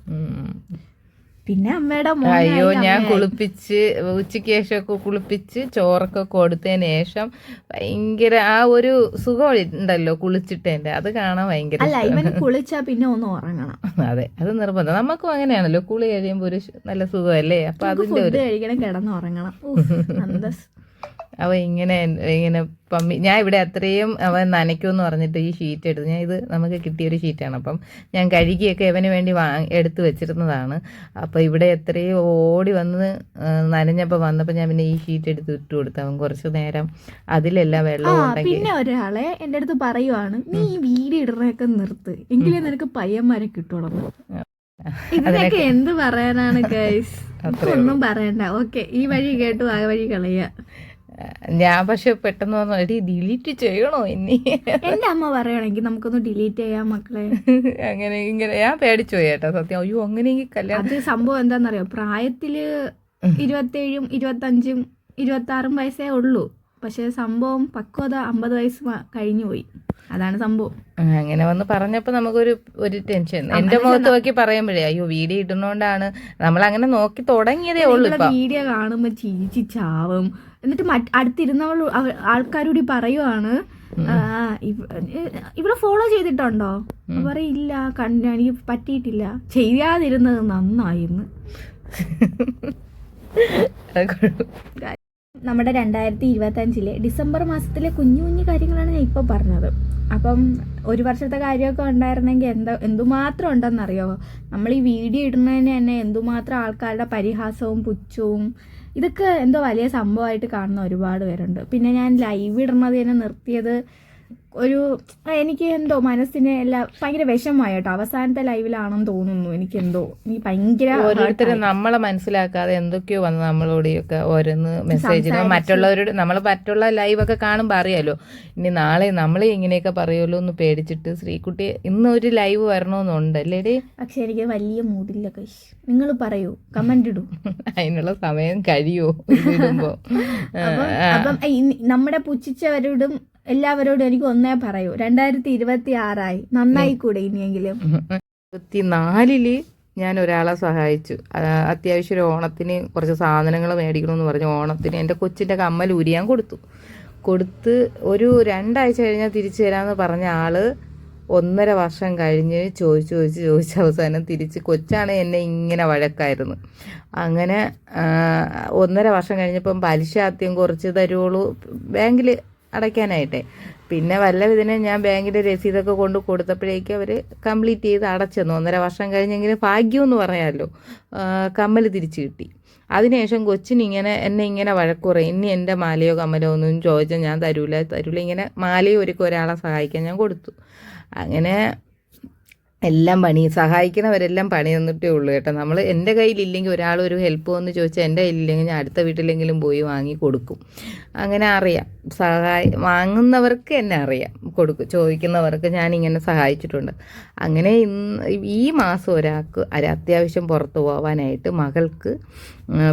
പിന്നെ അമ്മയുടെ അയ്യോ ഞാൻ കുളിപ്പിച്ച് ഉച്ചയ്ക്ക് ശേഷമൊക്കെ കുളിപ്പിച്ച് ചോറൊക്കെ കൊടുത്തതിന് ശേഷം ഭയങ്കര ആ ഒരു സുഖം ഉണ്ടല്ലോ കുളിച്ചിട്ടേന്റെ അത് കാണാൻ ഭയങ്കര അല്ല. ഇവൻ കുളിച്ചാ പിന്നെ ഒന്ന് ഉറങ്ങണം. അതെ അത് നിർബന്ധം. നമുക്കും അങ്ങനെയാണല്ലോ കുളി കഴിയുമ്പോ ഒരു നല്ല സുഖമല്ലേ? അപ്പൊ അതിന്റെ ഒരു കഴിക്കണം കിടന്നുറങ്ങണം. അവ ഇങ്ങനെ ഇങ്ങനെ പമ്മി ഞാൻ ഇവിടെ അത്രയും അവൻ നനയ്ക്കുമെന്ന് പറഞ്ഞിട്ട് ഈ ഷീറ്റ് എടുത്ത് ഞാൻ ഇത് നമുക്ക് കിട്ടിയൊരു ഷീറ്റാണ് അപ്പം ഞാൻ കഴുകിയൊക്കെ ഇവന് വേണ്ടി വാ എടുത്ത് വെച്ചിരുന്നതാണ്. അപ്പോൾ ഇവിടെ എത്രയും ഓടി വന്ന് നനഞ്ഞപ്പോൾ വന്നപ്പോൾ ഞാൻ പിന്നെ ഈ ഷീറ്റ് എടുത്ത് ഇട്ട് കൊടുത്തു. അവൻ കുറച്ച് നേരം അതിലെല്ലാം വെള്ളം ഉണ്ടെങ്കിൽ പിന്നെ ഒരാളെ എന്റെ അടുത്ത് പറയുവാണ് നീ ഈ വീട് ഇടുന്നതൊക്കെ നിർത്ത്. എങ്കിലേ നിനക്ക് പയ്യന്മാരെ കിട്ടുള്ളൂ ഇതിനൊക്കെ എന്ത് പറയാനാണ് ഗൈസ് ഒന്നും പറയണ്ട. ഓക്കെ ഈ വഴി കേട്ടു ആ വഴി കളയുക ഞാൻ പക്ഷെ പെട്ടെന്ന് പറഞ്ഞു എടി ഡിലീറ്റ് ചെയ്യണോ ഇനി? എന്റെ അമ്മ പറയണെങ്കിൽ നമുക്കൊന്ന് ഡിലീറ്റ് ചെയ്യാം മക്കളെ. അങ്ങനെ ഇങ്ങനെ ഞാൻ പേടിച്ചു പോയി കേട്ടോ സത്യം. അയ്യോ അങ്ങനെയെങ്കിൽ കല്യാണം അത് സംഭവം എന്താണെന്നറിയോ പ്രായത്തിൽ ഇരുപത്തേഴും ഇരുപത്തഞ്ചും ഇരുപത്തി ആറും വയസ്സേ ഉള്ളൂ. പക്ഷേ സംഭവം പക്വത അമ്പത് വയസ്സ് കഴിഞ്ഞുപോയി കഴിഞ്ഞു പോയി. അതാണ് സംഭവം. അങ്ങനെ വന്ന് പറഞ്ഞപ്പോ നമുക്കൊരു ഒരു ടെൻഷൻ. എന്റെ മുഖത്ത് നോക്കി പറയുമ്പോഴേ അയ്യോ വീഡിയോ ഇടുന്നോണ്ടാണ്. നമ്മൾ അങ്ങനെ നോക്കി തുടങ്ങിയതേ ഉള്ളൂ വീഡിയോ കാണുമ്പോ ചീച്ചി ചാവും. എന്നിട്ട് അടുത്തിരുന്നവൾ ആൾക്കാരോട് പറയുവാണ് ഇവിടെ ഇവ- ഫോളോ ചെയ്തിട്ടുണ്ടോ? പറയില്ല കണ്ട എനിക്ക് പറ്റിയിട്ടില്ല. ചെയ്യാതിരുന്നത് നന്നായിരുന്നു. നമ്മുടെ രണ്ടായിരത്തി ഇരുപത്തി അഞ്ചിലെ ഡിസംബർ മാസത്തിലെ കുഞ്ഞു കുഞ്ഞു കാര്യങ്ങളാണ് ഞാൻ ഇപ്പോൾ പറഞ്ഞത്. അപ്പം ഒരു വർഷത്തെ കാര്യമൊക്കെ ഉണ്ടായിരുന്നെങ്കിൽ എന്താ എന്തുമാത്രം ഉണ്ടെന്നറിയോ? നമ്മൾ ഈ വീഡിയോ ഇടുന്നതിന് തന്നെ എന്തുമാത്രം ആൾക്കാരുടെ പരിഹാസവും പുച്ഛവും ഇതൊക്കെ എന്തോ വലിയ സംഭവമായിട്ട് കാണുന്ന ഒരുപാട് പേരുണ്ട്. പിന്നെ ഞാൻ ലൈവ് ഇടുന്നത് തന്നെ നിർത്തിയത് ഒരു എനിക്ക് എന്തോ മനസ്സിന് എല്ലാം ഭയങ്കര വിഷമമായി കേട്ടോ. അവസാനത്തെ ലൈവിലാണെന്ന് തോന്നുന്നു എനിക്ക് എന്തോ എനിക്ക് ഭയങ്കര ഓരോരുത്തരും നമ്മളെ മനസ്സിലാക്കാതെ എന്തൊക്കെയോ വന്ന് നമ്മളോടെയൊക്കെ ഓരോന്ന് മെസ്സേജ് മറ്റുള്ളവരോട് നമ്മൾ മറ്റുള്ള ലൈവ് ഒക്കെ കാണുമ്പോൾ അറിയാലോ. ഇനി നാളെ നമ്മളെ ഇങ്ങനെയൊക്കെ പറയുമല്ലോ എന്ന് പേടിച്ചിട്ട് ശ്രീകുട്ടി ഇന്ന് ഒരു ലൈവ് വരണമെന്നുണ്ട് അല്ലേടി? പക്ഷെ എനിക്ക് വലിയ മൂഡില്ല കൈഷ് നിങ്ങൾ പറയൂ. കമന്റ് ഇടൂ. അതിനുള്ള സമയം കഴിയുമോ ഇടുമ്പോ. അപ്പം നമ്മുടെ പുച്ഛിച്ചവരോടും എല്ലാവരോടും എനിക്ക് ഒന്നേ പറയൂ. രണ്ടായിരത്തി ഇരുപത്തി ആറായി നന്നായി കൂടെ ഇനിയെങ്കിലും. ഇരുപത്തിനാലിൽ ഞാൻ ഒരാളെ സഹായിച്ചു. അത്യാവശ്യം ഒരു ഓണത്തിന് കുറച്ച് സാധനങ്ങൾ മേടിക്കണമെന്ന് പറഞ്ഞു. ഓണത്തിന് എന്റെ കൊച്ചിന്റെ കമ്മൽ ഉരിയാൻ കൊടുത്തു. കൊടുത്ത് ഒരു രണ്ടാഴ്ച കഴിഞ്ഞാൽ തിരിച്ചു തരാമെന്ന് പറഞ്ഞ ആൾ ഒന്നര വർഷം കഴിഞ്ഞ് ചോദിച്ച് ചോദിച്ച് ചോദിച്ച അവസാനം തിരിച്ച് കൊച്ചാണ് എന്നെ ഇങ്ങനെ വഴക്കായിരുന്നു. അങ്ങനെ ഒന്നര വർഷം കഴിഞ്ഞപ്പം പലിശ ആദ്യം കുറച്ച് തരുവുള്ളൂ ബാങ്കിൽ അടയ്ക്കാനായിട്ടേ. പിന്നെ വല്ല വിധനെ ഞാൻ ബാങ്കിന്റെ രസീതൊക്കെ കൊണ്ട് കൊടുത്തപ്പോഴേക്കും അവർ കംപ്ലീറ്റ് ചെയ്ത് അടച്ചെന്നു. ഒന്നര വർഷം കഴിഞ്ഞെങ്കിലും ഭാഗ്യം എന്ന് പറയാമല്ലോ കമ്മൽ തിരിച്ചു കിട്ടി. അതിനുശേഷം കൊച്ചിനിങ്ങനെ എന്നെ ഇങ്ങനെ വഴക്കുറയും ഇനി എന്റെ മാലയോ കമ്മലോ ഒന്നും ചോദിച്ചാൽ ഞാൻ തരൂല. തരൂല. ഇങ്ങനെ മാലയോ ഒരുക്കും ഒരാളെ സഹായിക്കാൻ ഞാൻ കൊടുത്തു. അങ്ങനെ എല്ലാം പണി. സഹായിക്കുന്നവരെല്ലാം പണി തന്നിട്ടേ ഉള്ളൂ കേട്ടോ. നമ്മൾ എന്റെ കയ്യിലില്ലെങ്കിൽ ഒരാൾ ഒരു ഹെൽപ്പ് വന്ന് ചോദിച്ചാൽ എന്റെ കയ്യിലില്ലെങ്കിൽ ഞാൻ അടുത്ത വീട്ടിലെങ്കിലും പോയി വാങ്ങി കൊടുക്കും. അങ്ങനെ അറിയാം. സഹായി വാങ്ങുന്നവർക്ക് എന്നെ അറിയാം. കൊടുക്കും ചോദിക്കുന്നവർക്ക് ഇങ്ങനെ സഹായിച്ചിട്ടുണ്ട്. അങ്ങനെ ഇന്ന് ഈ മാസം ഒരാൾക്ക് ഒരു അത്യാവശ്യം പുറത്ത് പോകാനായിട്ട് മകൾക്ക്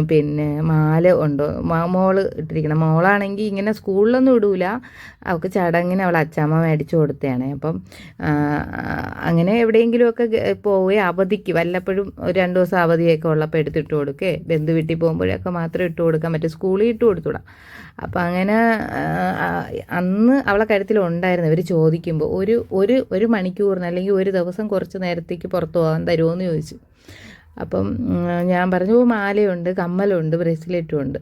പിന്നെ മാല ഉണ്ടോ മോൾ ഇട്ടിരിക്കണം. മോളാണെങ്കിൽ ഇങ്ങനെ സ്കൂളിലൊന്നും ഇടൂല. അവൾക്ക് ചടങ്ങിന് അവൾ അച്ചാമ്മ മേടിച്ചു കൊടുത്തതാണ്. അപ്പം അങ്ങനെ എവിടെയെങ്കിലുമൊക്കെ പോവുകയെ അവധിക്ക് വല്ലപ്പോഴും ഒരു രണ്ട് ദിവസം അവധിയൊക്കെ ഉള്ളപ്പോൾ എടുത്തിട്ട് കൊടുക്കേ. ബന്ധു വീട്ടിൽ പോകുമ്പോഴൊക്കെ മാത്രം ഇട്ട് കൊടുക്കാൻ പറ്റും സ്കൂളിൽ ഇട്ട് കൊടുത്തുവിടാം അപ്പം അങ്ങനെ അന്ന് അവളെ കഴുത്തിൽ ഉണ്ടായിരുന്നു. ഇവർ ചോദിക്കുമ്പോൾ ഒരു ഒരു ഒരു മണിക്കൂറിന് അല്ലെങ്കിൽ ഒരു ദിവസം കുറച്ച് നേരത്തേക്ക് പുറത്തു പോകാൻ തരുമോയെന്ന് ചോദിച്ചു. അപ്പം ഞാൻ പറഞ്ഞു "ഓ, മാലയുണ്ട് കമ്മലുണ്ട് ബ്രേസ്ലെറ്റും ഉണ്ട്.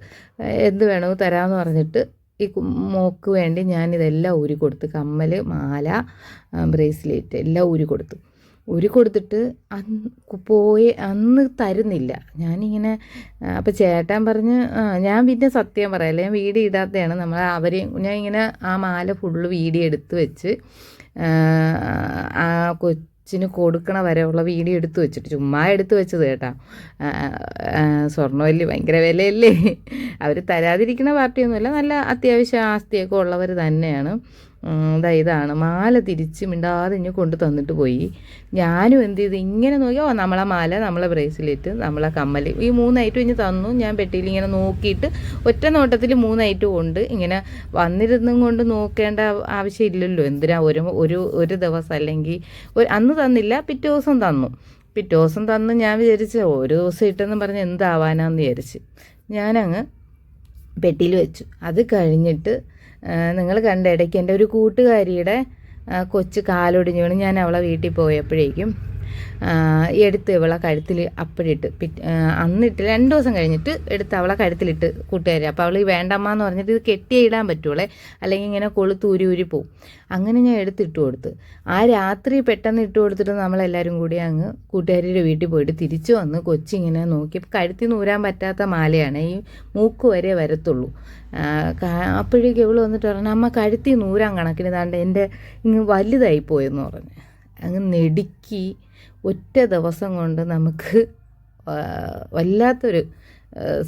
എന്ത് വേണോ തരാമെന്ന് പറഞ്ഞിട്ട് ഈ മോക്ക് വേണ്ടി ഞാൻ ഇതെല്ലാം ഊരി കൊടുത്തു കമ്മൽ മാല ബ്രേസ്ലെറ്റ് എല്ലാം ഊരി കൊടുത്തു ഊരി കൊടുത്തിട്ട് അന്ന് പോയി അന്ന് തരുന്നില്ല. ഞാനിങ്ങനെ അപ്പോൾ ചേട്ടൻ പറഞ്ഞ് ഞാൻ പിന്നെ സത്യം പറയല്ലേ ഞാൻ വീഡിയോ ഇടാത്തതാണ് നമ്മൾ അവരെയും ഞാൻ ഇങ്ങനെ ആ മാല ഫുള്ള് വീഡിയോ എടുത്ത് വെച്ച് ആ, കൊച്ചിന് കൊടുക്കണ വരെയുള്ള വീഡിയോ എടുത്ത് വെച്ചിട്ട് ചുമ്മാ എടുത്ത് വെച്ചത് കേട്ടാ. സ്വർണവല്ലി ഭയങ്കര വിലയല്ലേ? അവർ തരാതിരിക്കുന്ന പാർട്ടിയൊന്നുമല്ല. നല്ല അത്യാവശ്യം ആസ്തിയൊക്കെ ഉള്ളവർ തന്നെയാണ്. ദാ ഇതാണ്. മാല തിരിച്ച് മിണ്ടാതെ ഇങ്ങ് കൊണ്ട് തന്നിട്ട് പോയി. ഞാനും എന്ത് ചെയ്തു? ഇങ്ങനെ നോക്കി ഓ നമ്മളെ മാല നമ്മളെ ബ്രേസ്ലെറ്റ് നമ്മളെ കമ്മൽ ഈ മൂന്ന് ഐറ്റം ഇനി തന്നു. ഞാൻ പെട്ടിയിൽ ഇങ്ങനെ നോക്കിയിട്ട് ഒറ്റ നോട്ടത്തിൽ മൂന്ന് ഐറ്റം ഉണ്ട്. ഇങ്ങനെ വന്നിരുന്നും കൊണ്ട് നോക്കേണ്ട ആവശ്യമില്ലല്ലോ എന്തിനാ ഒരു ഒരു ഒരു ദിവസം അല്ലെങ്കിൽ അന്ന് തന്നില്ല പിറ്റേ ദിവസം തന്നു. പിറ്റേ ദിവസം തന്ന് ഞാൻ വിചാരിച്ച ഒരു ദിവസം ഇട്ടെന്ന് പറഞ്ഞ് എന്താവാനാന്ന് വിചാരിച്ച് ഞാനങ്ങ് പെട്ടിയിൽ വെച്ചു. അത് കഴിഞ്ഞിട്ട് നിങ്ങൾ കണ്ട ഇടയ്ക്ക് എന്റെ ഒരു കൂട്ടുകാരിയുടെ കൊച്ചു കാലൊടിഞ്ഞു ഞാൻ അവളെ വീട്ടിൽ പോയപ്പോഴേക്കും എടുത്ത് ഇവളെ കഴുത്തിൽ അപ്പോഴിട്ട് പിറ്റ് അന്നിട്ട് രണ്ട് ദിവസം കഴിഞ്ഞിട്ട് എടുത്ത് അവളെ കഴുത്തിലിട്ട് കൂട്ടുകാരി. അപ്പോൾ അവൾ വേണ്ടമ്മ എന്ന് പറഞ്ഞിട്ട് ഇത് കെട്ടിയേ ഇടാൻ പറ്റുള്ളേ. അല്ലെങ്കിൽ ഇങ്ങനെ കൊളുത്ത് ഊരി ഊരി പോവും. അങ്ങനെ ഞാൻ എടുത്തിട്ട് കൊടുത്ത്. ആ രാത്രി പെട്ടെന്ന് ഇട്ട് കൊടുത്തിട്ട് നമ്മളെല്ലാവരും കൂടി അങ്ങ് കൂട്ടുകാരിയുടെ വീട്ടിൽ പോയിട്ട് തിരിച്ചു വന്ന് കൊച്ചിങ്ങനെ നോക്കി. കഴുത്തിൽ നൂരാൻ പറ്റാത്ത മാലയാണ്. ഈ മൂക്ക് വരെ വരത്തുള്ളൂ. അപ്പോഴേക്ക് ഇവൾ വന്നിട്ട് പറഞ്ഞു അമ്മ കഴുത്തി നൂരാൻ കണക്കിന് താണ്ട് എന്റെ ഇങ്ങ് വലുതായി പോയെന്ന് പറഞ്ഞു. അങ്ങ് നെടുക്കി ഒറ്റ ദിവസം കൊണ്ട് നമുക്ക് വല്ലാത്തൊരു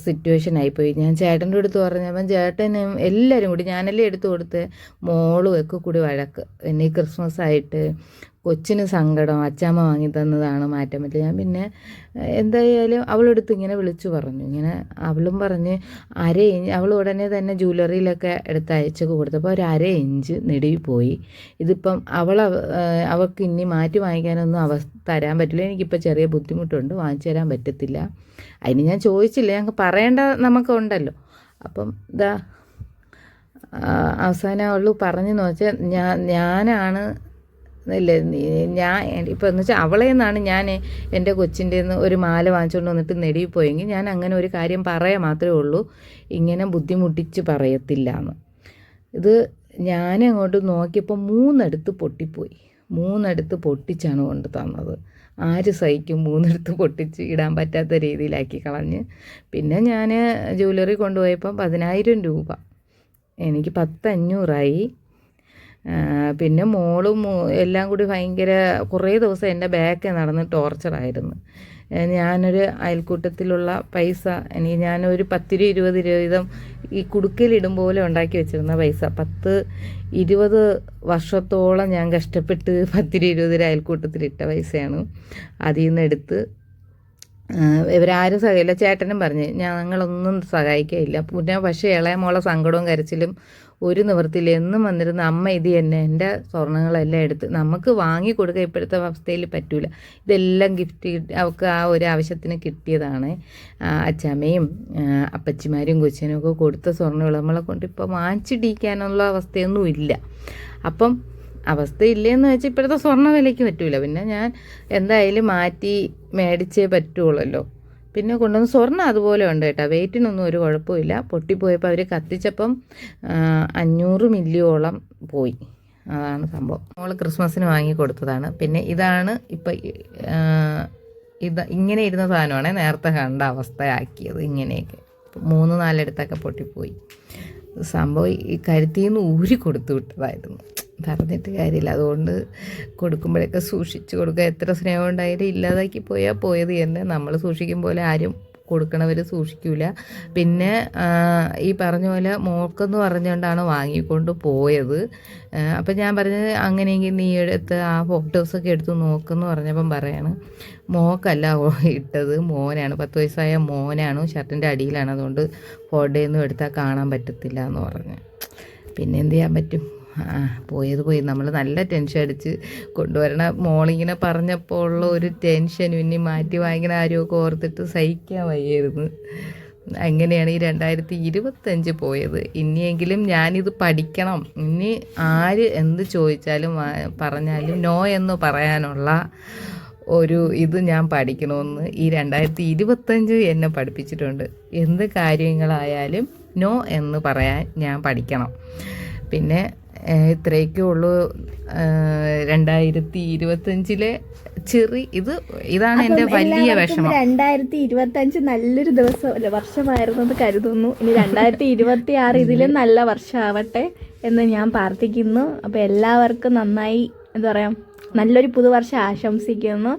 സിറ്റുവേഷൻ ആയിപ്പോയി. ഞാൻ ചേട്ടന്റെ അടുത്ത് പറഞ്ഞപ്പം ചേട്ടനും എല്ലാവരും കൂടി ഞാനല്ലേ എടുത്തു കൊടുത്ത്? മോളും ഒക്കെ കൂടി വഴക്ക്. പിന്നെ ക്രിസ്മസ് ആയിട്ട് കൊച്ചിന് സങ്കടം അച്ചാമ്മ വാങ്ങി തന്നതാണ് മാറ്റാൻ പറ്റില്ല ഞാൻ പിന്നെ എന്തായാലും അവളെടുത്ത് ഇങ്ങനെ വിളിച്ചു പറഞ്ഞു. ഇങ്ങനെ അവളും പറഞ്ഞ് അര ഇഞ്ച് അവൾ ഉടനെ തന്നെ ജ്വല്ലറിയിലൊക്കെ എടുത്ത് അയച്ചൊക്കെ കൊടുത്തപ്പോൾ ഒരു അര ഇഞ്ച് നെടുവി പോയി. ഇതിപ്പം അവൾ അവൾക്ക് ഇനി മാറ്റി വാങ്ങിക്കാനൊന്നും അവ തരാൻ പറ്റില്ല. എനിക്കിപ്പോൾ ചെറിയ ബുദ്ധിമുട്ടുണ്ട് വാങ്ങിച്ചു തരാൻ പറ്റത്തില്ല. അതിന് ഞാൻ ചോദിച്ചില്ല. ഞങ്ങൾക്ക് പറയേണ്ട നമുക്കുണ്ടല്ലോ അപ്പം ഇതാ അവസാനം അവൾ പറഞ്ഞു നോച്ചാൽ ഞാൻ ഞാനാണ് ഇല്ല ഞാൻ ഇപ്പോൾ എന്ന് വെച്ചാൽ അവളെ നിന്നാണ് ഞാൻ എന്റെ കൊച്ചിന്റെ നിന്ന് ഒരു മാല വാങ്ങിച്ചുകൊണ്ട് വന്നിട്ട് നെടിയിൽ പോയെങ്കിൽ ഞാൻ അങ്ങനെ ഒരു കാര്യം പറയാൻ മാത്രമേ ഉള്ളൂ. ഇങ്ങനെ ബുദ്ധിമുട്ടിച്ച് പറയത്തില്ല എന്ന് ഇത് ഞാൻ അങ്ങോട്ട് നോക്കിയപ്പോൾ മൂന്നെടുത്ത് പൊട്ടിപ്പോയി. മൂന്നെടുത്ത് പൊട്ടിച്ചാണ് കൊണ്ട് തന്നത്. ആര് സഹിക്കും മൂന്നെടുത്ത് പൊട്ടിച്ച് ഇടാൻ പറ്റാത്ത രീതിയിലാക്കി കളഞ്ഞ്. പിന്നെ ഞാൻ ജ്വല്ലറി കൊണ്ടുപോയപ്പം പതിനായിരം രൂപ. എനിക്ക് പത്തഞ്ഞൂറായി. പിന്നെ മോളും എല്ലാം കൂടി ഭയങ്കര കുറേ ദിവസം എന്റെ ബാക്ക് നടന്ന് ടോർച്ചറായിരുന്നു ഞാനൊരു അയൽക്കൂട്ടത്തിലുള്ള പൈസ എനിക്ക് ഞാനൊരു പത്തിരു ഇരുപത് ഇരുപത് വീതം ഈ കുടുക്കയിലിടും പോലെ ഉണ്ടാക്കി വെച്ചിരുന്ന പൈസ. പത്ത് ഇരുപത് വർഷത്തോളം ഞാൻ കഷ്ടപ്പെട്ട് പത്തിരു ഇരുപത് രൂപ അയൽക്കൂട്ടത്തിലിട്ട പൈസയാണ് അതിൽ നിന്ന് എടുത്ത്. ആഹ് ഇവരാരും സഹായില്ല ചേട്ടനും പറഞ്ഞ് ഞങ്ങളൊന്നും സഹായിക്കില്ല പിന്നെ പക്ഷേ ഇളയ മോളെ സങ്കടവും കരച്ചിലും ഒരു നിവൃത്തിയില്ല. എന്നും വന്നിരുന്ന അമ്മ ഇത് തന്നെ. എന്റെ സ്വർണങ്ങളെല്ലാം എടുത്ത് നമുക്ക് വാങ്ങി കൊടുക്കുക ഇപ്പോഴത്തെ അവസ്ഥയിൽ പറ്റൂല. ഇതെല്ലാം ഗിഫ്റ്റ് അവൾക്ക് ആ ഒരു ആവശ്യത്തിന് കിട്ടിയതാണ്. അച്ഛമ്മയും അപ്പച്ചിമാരും കൊച്ചിനും ഒക്കെ കൊടുത്ത സ്വർണ നമ്മളെ കൊണ്ട് ഇപ്പോൾ വാങ്ങിച്ചിടിക്കാനുള്ള അവസ്ഥയൊന്നും ഇല്ല. അപ്പം അവസ്ഥയില്ലെന്ന് വെച്ചാൽ ഇപ്പോഴത്തെ സ്വർണ വിലയ്ക്ക് പറ്റൂല. പിന്നെ ഞാൻ എന്തായാലും മാറ്റി മേടിച്ചേ പറ്റുള്ളല്ലോ. പിന്നെ കൊണ്ടുവന്ന് സ്വർണം അതുപോലെ ഉണ്ട് കേട്ടോ. വെയിറ്റിനൊന്നും ഒരു കുഴപ്പമില്ല. പൊട്ടിപ്പോയപ്പോൾ അവർ കത്തിച്ചപ്പം അഞ്ഞൂറ് മില്ലിയോളം പോയി. അതാണ് സംഭവം. നമ്മൾ ക്രിസ്മസിന് വാങ്ങി കൊടുത്തതാണ്. പിന്നെ ഇതാണ് ഇപ്പം ഇത് ഇങ്ങനെ ഇരുന്ന സാധനമാണ് നേരത്തെ കണ്ട അവസ്ഥയാക്കിയത് ഇങ്ങനെയൊക്കെ. മൂന്ന് നാലിടത്തൊക്കെ പൊട്ടിപ്പോയി. സംഭവം ഈ കരുത്തിന്ന് ഊരി കൊടുത്തു വിട്ടതായിരുന്നു. പറഞ്ഞിട്ട് കാര്യമില്ല. അതുകൊണ്ട് കൊടുക്കുമ്പോഴൊക്കെ സൂക്ഷിച്ച് കൊടുക്കുക. എത്ര സ്നേഹം ഉണ്ടായാലും ഇല്ലാതാക്കി പോയാൽ പോയത് തന്നെ. നമ്മൾ സൂക്ഷിക്കും പോലെ ആരും കൊടുക്കണവർ സൂക്ഷിക്കൂല. പിന്നെ ഈ പറഞ്ഞ പോലെ മോൾക്കെന്ന് പറഞ്ഞുകൊണ്ടാണ് വാങ്ങിക്കൊണ്ട് പോയത്. അപ്പം ഞാൻ പറഞ്ഞത് അങ്ങനെയെങ്കിൽ നീ എടുത്ത് ആ ഫോട്ടോസൊക്കെ എടുത്ത് നോക്കെന്ന് പറഞ്ഞപ്പം പറയാണ് മോക്കല്ല ഇട്ടത് മോനാണ്. പത്ത് വയസ്സായ മോനാണ്. ഷർട്ടിന്റെ അടിയിലാണ്. അതുകൊണ്ട് ഫോട്ടോയൊന്നും എടുത്താൽ കാണാൻ പറ്റത്തില്ല എന്ന് പറഞ്ഞു. പിന്നെ എന്ത് ചെയ്യാൻ പറ്റും? പോയത് പോയി. നമ്മൾ നല്ല ടെൻഷൻ അടിച്ച് കൊണ്ടുവരണ മോളിങ്ങനെ പറഞ്ഞപ്പോൾ ഉള്ള ഒരു ടെൻഷൻ ഇനി മാറ്റി വാങ്ങിക്കുന്ന ആരുമൊക്കെ ഓർത്തിട്ട് സഹിക്കാൻ വയ്യായിരുന്നു. അങ്ങനെയാണ് ഈ രണ്ടായിരത്തി ഇരുപത്തഞ്ച് പോയത്. ഇനിയെങ്കിലും ഞാനിത് പഠിക്കണം. ഇനി ആര് എന്ത് ചോദിച്ചാലും പറഞ്ഞാലും നോ എന്ന് പറയാനുള്ള ഒരു ഇത് ഞാൻ പഠിക്കണമെന്ന് ഈ രണ്ടായിരത്തി ഇരുപത്തഞ്ച് എന്നെ പഠിപ്പിച്ചിട്ടുണ്ട്. എന്ത് കാര്യങ്ങളായാലും നോ എന്ന് പറയാൻ ഞാൻ പഠിക്കണം. പിന്നെ ഇത്രയൊക്കെ ഉള്ളൂ. രണ്ടായിരത്തി ഇരുപത്തഞ്ചിലെ ചെറി ഇത് ഇതാണ് എന്റെ വലിയ വിഷമം. രണ്ടായിരത്തി ഇരുപത്തി അഞ്ച് നല്ലൊരു ദിവസം അല്ല വർഷമായിരുന്നു എന്ന് കരുതുന്നു. ഇനി രണ്ടായിരത്തി ഇരുപത്തി ആറ് ഇതിലും നല്ല വർഷമാവട്ടെ എന്ന് ഞാൻ പ്രാർത്ഥിക്കുന്നു. അപ്പോൾ എല്ലാവർക്കും നന്നായി എന്താ പറയാ നല്ലൊരു പുതുവർഷം ആശംസിക്കുന്നു.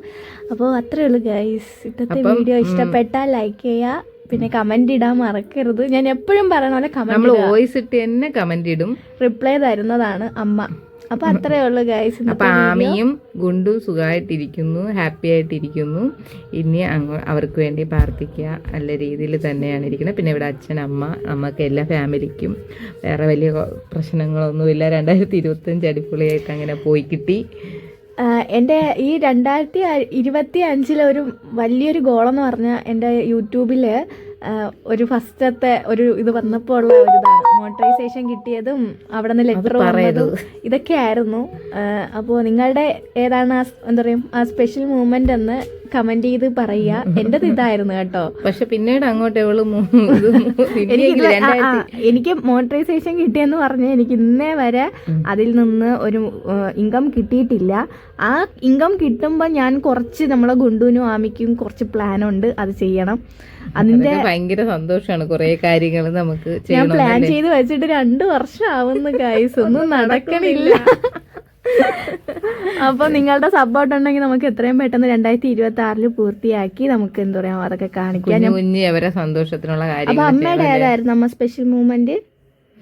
അപ്പോൾ അത്രയേ ഉള്ളൂ ഗൈസ് ഇന്നത്തെ വീഡിയോ ഇഷ്ടപ്പെട്ടാൽ ലൈക്ക് ചെയ്യുക. പിന്നെ കമന്റ് ഇടാൻ മറക്കരുത്. ഞാൻ എപ്പോഴും പറയണ പോലെ നമ്മൾ കമന്റ് വോയിസ് ഇട്ട് തന്നെ കമന്റ് ഇടും. റിപ്ലൈ തരുന്നതാണ് അമ്മ. അപ്പൊ അത്രേ ഉള്ളൂ ഗൈസ് അപ്പൊ ആമിയും ഗുണ്ടും സുഖമായിട്ടിരിക്കുന്നു ഹാപ്പി ആയിട്ടിരിക്കുന്നു. ഇനി അങ്ങ് അവർക്ക് വേണ്ടി പ്രാർത്ഥിക്കുക. നല്ല രീതിയിൽ തന്നെയാണ് ഇരിക്കുന്നത്. പിന്നെ ഇവിടെ അച്ഛൻ അമ്മ അമ്മയ്ക്ക് എല്ലാ ഫാമിലിക്കും വേറെ വലിയ പ്രശ്നങ്ങളൊന്നുമില്ല. രണ്ടായിരത്തി ഇരുപത്തഞ്ച് അടിപൊളിയായിട്ട് അങ്ങനെ പോയി കിട്ടി. എന്റെ ഈ രണ്ടായിരത്തി ഇരുപത്തി അഞ്ചിലെ ഒരു വലിയൊരു ഗോളെന്ന് പറഞ്ഞാൽ എന്റെ യൂട്യൂബിൽ ഒരു ഫസ്റ്റത്തെ ഒരു ഇത് വന്നപ്പോൾ ഉള്ള ഒരു ഇതാണ്. മോണിറ്റൈസേഷൻ കിട്ടിയതും അവിടെ നിന്ന് ലെറ്റർ പറയുന്നതും ഇതൊക്കെ ആയിരുന്നു അപ്പോൾ നിങ്ങളുടെ ഏതാണ് ആ എന്താ പറയുക ആ സ്പെഷ്യൽ മൂമെന്റ് എന്ന് കമന്റ് ചെയ്ത് പറയുക. എന്റേത് ഇതായിരുന്നു കേട്ടോ. പക്ഷെ പിന്നീട് അങ്ങോട്ട് ഇത് എനിക്ക് എനിക്ക് മോണിറ്റൈസേഷൻ കിട്ടിയെന്ന് പറഞ്ഞ് എനിക്ക് ഇന്നേ വരെ അതിൽ നിന്ന് ഒരു ഇൻകം കിട്ടിയിട്ടില്ല. ആ ഇൻകം കിട്ടുമ്പോൾ ഞാൻ കുറച്ച് നമ്മളെ ഗുണ്ടുവിനും ആമിക്കും കുറച്ച് പ്ലാൻ ഉണ്ട്. അത് ചെയ്യണം. അതിന്റെ ഭയങ്കര സന്തോഷമാണ് കുറെ കാര്യങ്ങൾ നമുക്ക് ഞാൻ പ്ലാൻ ചെയ്ത് വെച്ചിട്ട് രണ്ടു വർഷം ആവുന്നു ഗൈസ് ഒന്നും നടക്കണില്ല അപ്പൊ നിങ്ങളുടെ സപ്പോർട്ട് ഉണ്ടെങ്കിൽ നമുക്ക് എത്രയും പെട്ടെന്ന് രണ്ടായിരത്തി ഇരുപത്തി ആറിൽ പൂർത്തിയാക്കി നമുക്ക് എന്താ പറയാ അതൊക്കെ കാണിക്കാൻ സന്തോഷത്തിനുള്ള അപ്പൊ കാര്യങ്ങൾ അമ്മയുടെ ഏതായിരുന്നു അമ്മ സ്പെഷ്യൽ മൂവ്മെന്റ്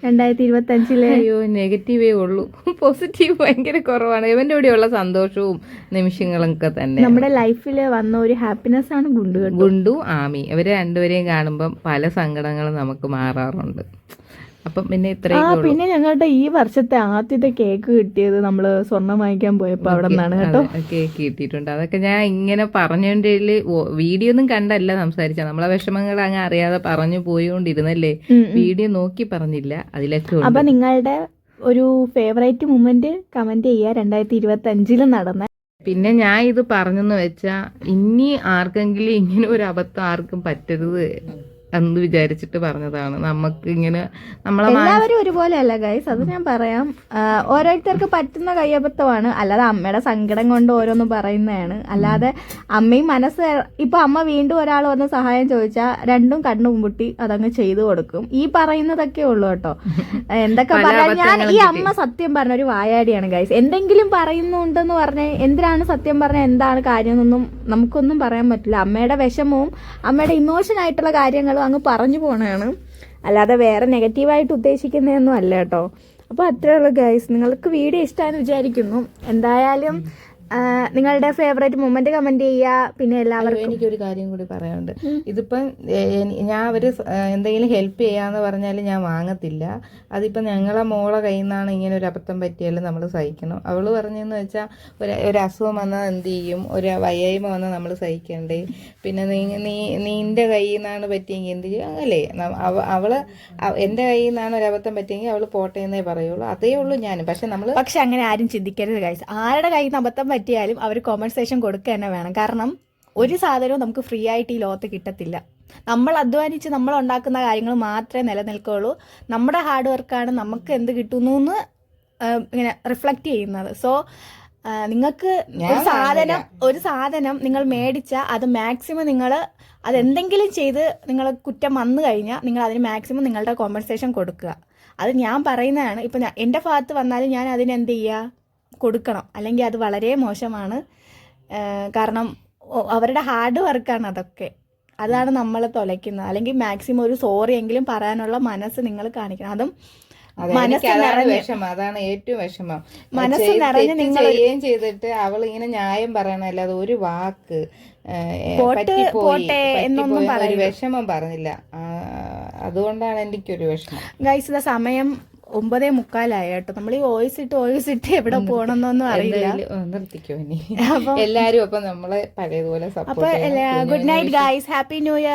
രണ്ടായിരത്തി ഇരുപത്തി അഞ്ചിൽ അയ്യോ നെഗറ്റീവേ ഉള്ളൂ. പോസിറ്റീവ് ഭയങ്കര കുറവാണ്. ഇവന്റെ കൂടെയുള്ള സന്തോഷവും നിമിഷങ്ങളൊക്കെ തന്നെ. നമ്മുടെ ലൈഫിൽ വന്ന ഒരു ഹാപ്പിനെസ് ആണ് ഗുണ്ടു ഗുണ്ടു ആമി. ഇവരെ രണ്ടുപേരെയും കാണുമ്പോൾ പല സങ്കടങ്ങളും നമുക്ക് മാറാറുണ്ട്. അപ്പം പിന്നെ ആ ഇത്രയും പിന്നെ ഞങ്ങളുടെ ഈ വർഷത്തെ ആദ്യത്തെ കേക്ക് കിട്ടിയത് നമ്മൾ സ്വർണം വാങ്ങിക്കാൻ പോയപ്പോ അവിടെ നിന്നാണ് കേട്ടോ. കേക്ക് കിട്ടിയിട്ടുണ്ട്. അതൊക്കെ ഞാൻ ഇങ്ങനെ പറഞ്ഞതിന്റെ വീഡിയോ ഒന്നും കണ്ടല്ല സംസാരിച്ച. നമ്മളെ വിഷമങ്ങൾ അങ്ങ് അറിയാതെ പറഞ്ഞു പോയോണ്ടിരുന്നല്ലേ. വീഡിയോ നോക്കി പറഞ്ഞില്ല. അതിലൊക്കെ അപ്പൊ നിങ്ങളുടെ ഒരു ഫേവറേറ്റ് മൂമെന്റ് കമന്റ് ചെയ്യുക. രണ്ടായിരത്തി ഇരുപത്തി അഞ്ചിൽ നടന്ന പിന്നെ ഞാൻ ഇത് പറഞ്ഞെന്ന് വെച്ചാ ഇനി ആർക്കെങ്കിലും ഇങ്ങനെ ഒരു അബദ്ധം ആർക്കും പറ്റരുത്. എന്ന് വിചാരിച്ചിട്ട് പറഞ്ഞതാണ്. നമുക്ക് ഇങ്ങനെ നമ്മളെ എല്ലാവരും ഒരുപോലെ അല്ല ഗൈസ് അത് ഞാൻ പറയാം. ഓരോരുത്തർക്ക് പറ്റുന്ന കയ്യബദ്ധമാണ്. അല്ലാതെ അമ്മയുടെ സങ്കടം കൊണ്ട് ഓരോന്നും പറയുന്നതാണ്. അല്ലാതെ അമ്മയും മനസ്സ് ഇപ്പൊ അമ്മ വീണ്ടും ഒരാൾ വന്ന് സഹായം ചോദിച്ചാൽ രണ്ടും കണ്ണു മുമ്പുട്ടി അതങ്ങ് ചെയ്തു കൊടുക്കും. ഈ പറയുന്നതൊക്കെ ഉള്ളു കേട്ടോ. എന്തൊക്കെ പറഞ്ഞാൽ ഞാൻ ഈ അമ്മ സത്യം പറഞ്ഞ ഒരു വായാടിയാണ് ഗൈസ് എന്തെങ്കിലും പറയുന്നുണ്ടെന്ന് പറഞ്ഞ എന്തിനാണ് സത്യം പറഞ്ഞ എന്താണ് കാര്യം എന്നൊന്നും നമുക്കൊന്നും പറയാൻ പറ്റില്ല. അമ്മയുടെ വിഷമവും അമ്മയുടെ ഇമോഷൻ ആയിട്ടുള്ള കാര്യങ്ങളും അങ്ങ് പറഞ്ഞു പോണതാണ് അല്ലാതെ വേറെ നെഗറ്റീവായിട്ട് ഉദ്ദേശിക്കുന്നതൊന്നും അല്ല കേട്ടോ. അപ്പോൾ അത്രേ ഉള്ളൂ ഗൈസ് നിങ്ങൾക്ക് വീഡിയോ ഇഷ്ടമാണെന്ന് വിചാരിക്കുന്നു. എന്തായാലും നിങ്ങളുടെ ഫേവറേറ്റ് മൊമെന്റ് കമന്റ് ചെയ്യുക പിന്നെ എല്ലാവർക്കും. എനിക്കൊരു കാര്യം കൂടി പറയാനുണ്ട്. ഇതിപ്പം ഞാൻ ഏ, എന്തെങ്കിലും ഹെൽപ്പ് ചെയ്യാന്ന് പറഞ്ഞാൽ ഞാൻ വാങ്ങത്തില്ല. അതിപ്പം ഞങ്ങളെ മോളെ കയ്യിൽ നിന്നാണ് ഇങ്ങനെ ഒരു അബദ്ധം പറ്റിയാലും നമ്മൾ സഹിക്കണം. അവൾ പറഞ്ഞെന്ന് വെച്ചാൽ ഒരു ഒരു അസുഖം വന്നാൽ എന്ത് ചെയ്യും? ഒരു വയ്യായ്മ വന്നാൽ നമ്മൾ സഹിക്കണ്ടേ? പിന്നെ നീ നീ നിന്റെ കയ്യിൽ നിന്നാണ് പറ്റിയെങ്കിൽ എന്ത് ചെയ്യും? അല്ലേ അവൾ എന്റെ എന്റെ കയ്യിൽ നിന്നാണ് ഒരു അബദ്ധം പറ്റിയെങ്കിൽ അവൾ പോട്ടെ എന്നേ പറയുള്ളൂ. അതേ ഉള്ളൂ ഞാൻ പക്ഷെ നമ്മൾ പക്ഷെ അങ്ങനെ ആരും ചിന്തിക്കരുത് ഗൈസ് ആരുടെ കയ്യിൽ നിന്ന് അബദ്ധം പറ്റിയാലും അവർ കോമ്പൻസേഷൻ കൊടുക്കുക തന്നെ വേണം. കാരണം ഒരു സാധനവും നമുക്ക് ഫ്രീ ആയിട്ട് ഈ ലോകത്ത് കിട്ടത്തില്ല. നമ്മൾ അധ്വാനിച്ച് നമ്മൾ ഉണ്ടാക്കുന്ന കാര്യങ്ങൾ മാത്രമേ നിലനിൽക്കുള്ളൂ. നമ്മുടെ ഹാർഡ് വർക്കാണ് നമുക്ക് എന്ത് കിട്ടുന്നു എന്ന് ഇങ്ങനെ റിഫ്ലക്റ്റ് ചെയ്യുന്നത്. സോ നിങ്ങൾക്ക് ഒരു സാധനം ഒരു സാധനം നിങ്ങൾ മേടിച്ച അത് മാക്സിമം നിങ്ങൾ അതെന്തെങ്കിലും ചെയ്ത് നിങ്ങൾ കുറ്റം വന്നു കഴിഞ്ഞാൽ നിങ്ങൾ അതിന് മാക്സിമം നിങ്ങളുടെ കോമ്പൻസേഷൻ കൊടുക്കുക. അത് ഞാൻ പറയുന്നതാണ്. ഇപ്പം എന്റെ എന്റെ ഭാഗത്ത് വന്നാലും ഞാൻ അതിന് എന്ത് ചെയ്യുക കൊടുക്കണം. അല്ലെങ്കിൽ അത് വളരെ മോശമാണ്. കാരണം അവരുടെ ഹാർഡ് വർക്കാണ് അതൊക്കെ. അതാണ് നമ്മൾ തുലയ്ക്കുന്നത്. അല്ലെങ്കിൽ മാക്സിമം ഒരു സോറി എങ്കിലും പറയാനുള്ള മനസ്സ് നിങ്ങൾ കാണിക്കണം. അതും അതാണ് ഏറ്റവും വിഷമം. മനസ്സ് നിറഞ്ഞ് നിങ്ങൾ ചെയ്യുകയും ചെയ്തിട്ട് അവൾ ഇങ്ങനെ ന്യായം പറയണല്ലാതെ ഒരു വാക്ക്. പോട്ടെ, എന്നൊന്നും എന്നൊരു വിഷമം പറഞ്ഞില്ല. അതുകൊണ്ടാണ് എനിക്കൊരു വിഷമം. ഗൈസ് സമയം ഒമ്പതേ മുക്കാലായി കേട്ടോ. നമ്മൾ ഈ വോയിസ് ഇട്ട് വോയിസ് ഇട്ട് എവിടെ പോകണമെന്നൊന്നും അറിയില്ല. നിർത്തിക്കോ ഇനി. അപ്പം എല്ലാരും അപ്പൊ നമ്മളെ പഴയതുപോലെ അപ്പൊ good night guys happy new year